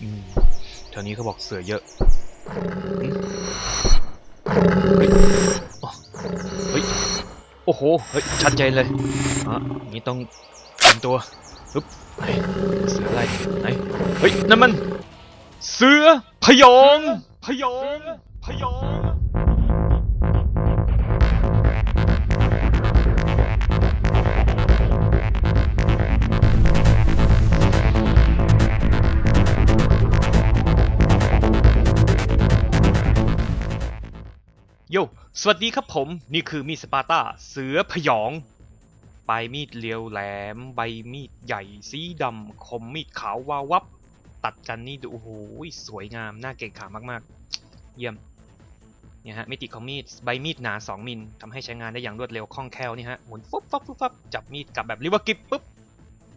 อืมแถวนี้เขาบอกเสือเยอะเฮ้ยอ๋อเฮ้ยโอ้โหเฮ้ยชัดเจนเลยอะอนี้ต้องเตรียมตัวปึ๊บไหนเสืออะไรไหนเฮ้ยนั่นมัน เสือพยองพยองพยอง สวัสดีครับผมนี่คือมีดสปาร์ตาเสือพยองปลายมีดเรียวแหลม ใบมีดใหญ่สีดำคมมีดขาววาววับ ตัดกันนี่ดูโอ้โหสวยงามน่าเก่งขามากๆ เยี่ยมเนี่ยฮะมิติของมีดใบมีดหนา 2 มิลทำให้ใช้งานได้อย่างรวดเร็วคล่องแคล่วนี่ฮะหมุนฟุบฟับฟุบฟับจับมีดกลับแบบริเวอร์กิปปุ๊บ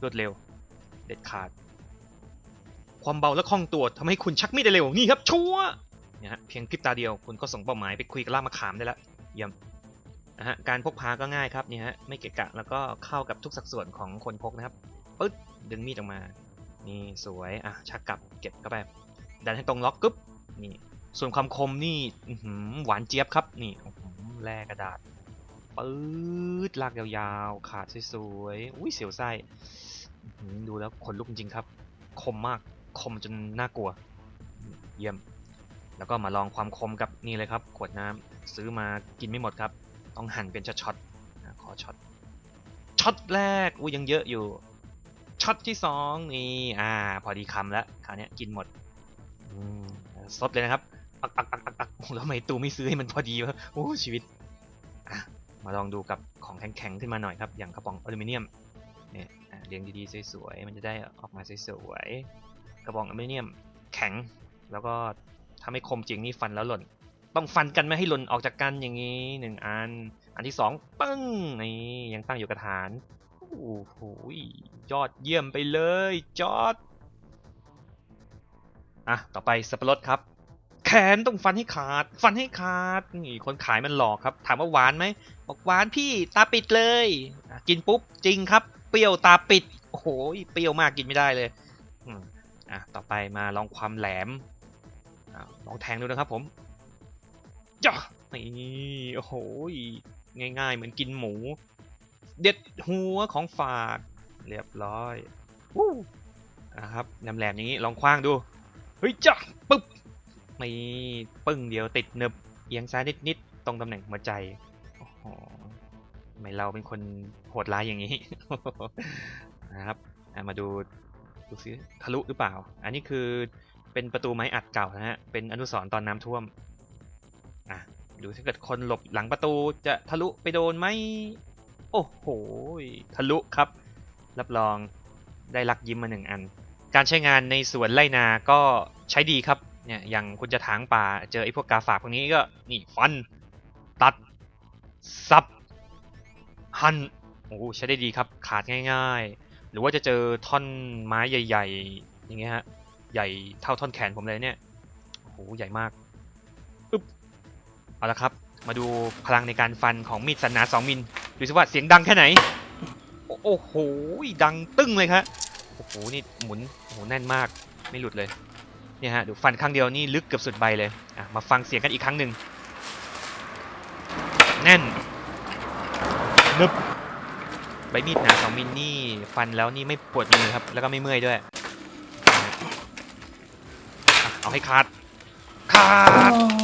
รวดเร็ว เด็ดขาด ความเบาและคล่องตัวทำให้คุณชักมีดได้เร็วนี่ครับชัวร์ นะฮะเพียงพริบตาเดียวคุณก็ส่งเป้าหมายไปคุยกับล่ามะขามได้แล้วเยี่ยมนะฮะการพกพาก็ง่ายครับเนี่ยฮะไม่เกะกะแล้วก็เข้ากับทุกสัดส่วนของคนพกนะครับปึ๊ดดึงมีดออกมา นี่สวยอะชักกลับเก็บเข้าไปดันให้ตรงล็อกกึ๊บนี่ส่วนความคมนี่หหวานเจี๊ยบครับนี่โอ้โหแร่กระดาษปื๊ดลากยาวๆ ขาดสวยๆ อุ้ยเสียวไส้ ดูแล้วขนลุกจริงๆครับ คมมาก คมจนน่ากลัว เยี่ยม แล้วก็มาลองความคมกับนี่เลยครับขวดน้ำซื้อมากินไม่หมดครับ ต้องหั่นเป็นช็อตๆขอช็อตช็อตแรกอุ้ยังเยอะอยู่ช็อตที่สองนี่อ่า พอดีคำแล้วคราวนี้กินหมดอืมสดเลยนะครับอักอักอักอักอักแล้วทำไมตูไม่ซื้อให้มันพอดีวะโอ้ชีวิตอะมาลองดูกับของแข็งๆขึ้นมาหน่อยครับ อย่างกระป๋องอลูมิเนียมเนี่ยเรียงดีๆสวยๆมันจะได้ออกมาสวยๆกระป๋องอลูมิเนียมแข็งแล้วก็ ถ้าไม่คมจริงนี่ฟันแล้วหล่น ต้องฟันกันไม่ให้หล่นออกจากกันอย่างนี้หนึ่งอัน อันที่สองปึ้งนี่ยังตั้งอยู่กับฐานโอ้โหยอดเยี่ยมไปเลยจอดอะต่อไปสับปะรดครับ แขนต้องฟันให้ขาด ฟันให้ขาดนี่คนขายมันหลอกครับ ถามว่าหวานไหมบอกหวานพี่ตาปิดเลยกินปุ๊บจริงครับ เปรี้ยวตาปิดโอ้โหเปรี้ยวมากกินไม่ได้เลยอะต่อไปมาลองความแหลม ลองแทงดูนะครับผมจ้ะนี่โอ้โหง่ายๆ เหมือนกินหมู เด็ดหัวของฝากเรียบร้อยวู้นะครับแหลมๆอย่างนี้ลองคว้างดูเฮ้ยจ้ะปึ๊บนี่ปึ้งเดียวติดเนบเอียงซ้ายนิดๆตรงตำแหน่งหัวใจโอ้โหไม่เราเป็นคนโหดร้ายอย่างนี้นะครับมาดูดูซิทะลุหรือเปล่า อันนี้คือ เป็นประตูไม้อัดเก่านะฮะ เป็นอนุสรณ์ตอนน้ำท่วม อะ ดูถ้าเกิดคนหลบหลังประตูจะทะลุไปโดนไหม โอ้โห ทะลุครับ รับรองได้ลักยิ้มมาหนึ่งอัน การใช้งานในสวนไร่นา ก็ใช้ดีครับ เนี่ย อย่างคุณจะถางป่าเจอไอ้พวกกาฝากพวกนี้ก็ นี่ฟัน ตัด ซับ หั่นโอ้โหใช้ได้ดีครับ ขาดง่าย ๆ หรือว่าจะเจอท่อนไม้ใหญ่ ๆ อย่างเงี้ยฮะ ใหญ่เท่าท่อนแขนผมเลยเนี่ยโอ้โหใหญ่มากอึ๊บเอาละครับ มาดูพลังในการฟันของมีดสันหนา2มิลดูสิว่าเสียงดังแค่ไหน โอ้โหดังตึ้งเลยครับโอ้โหนี่หมุนโอ้โหแน่นมากไม่หลุดเลยเนี่ยฮะดูฟันครั้งเดียวนี่ลึกเกือบสุดใบเลยอะมาฟังเสียงกันอีกครั้งหนึ่งแน่นนึบใบมีดหนาสองมิลนี่ฟันแล้วนี่ไม่ปวดมือครับแล้วก็ไม่เมื่อยด้วย เอาให้ขาดขาดโอ้โห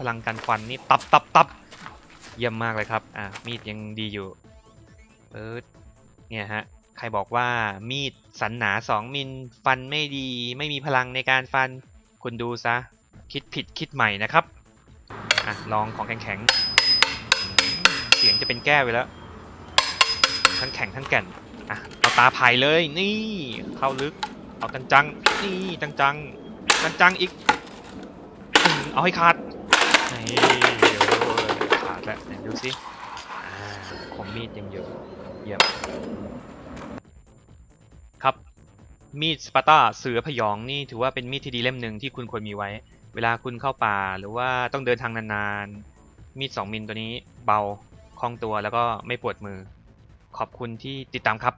พลังการฟันนี่ตับตับตับเยี่ยมมากเลยครับ อะมีดยังดีอยู่เออเนี่ยฮะใครบอกว่ามีดสันหนา2มิลฟันไม่ดี ไม่มีพลังในการฟันคุณดูซะ คิดผิดคิดใหม่นะครับอะลองของแข็งๆอืมเสียงจะเป็นแก้วไปแล้ว ทั้งแข็งทั้งแก่นอะเอาตาภายเลยนี่ เข้าลึก เอาจังจังๆนี่จังจัง จังจังอีก เอาให้ขาดนี่โอ้ยขาดแล้วดูสิอ่าคมมีดยังอยู่เยี่ยมครับ มีดสปาร์ตาเสือพยองนี่ถือว่าเป็นมีดที่ดีเล่มหนึ่งที่คุณควรมีไว้ เวลาคุณเข้าป่าหรือว่าต้องเดินทางนานๆ มีด2มิลตัวนี้เบาคล่องตัวแล้วก็ไม่ปวดมือ ขอบคุณที่ติดตามครับ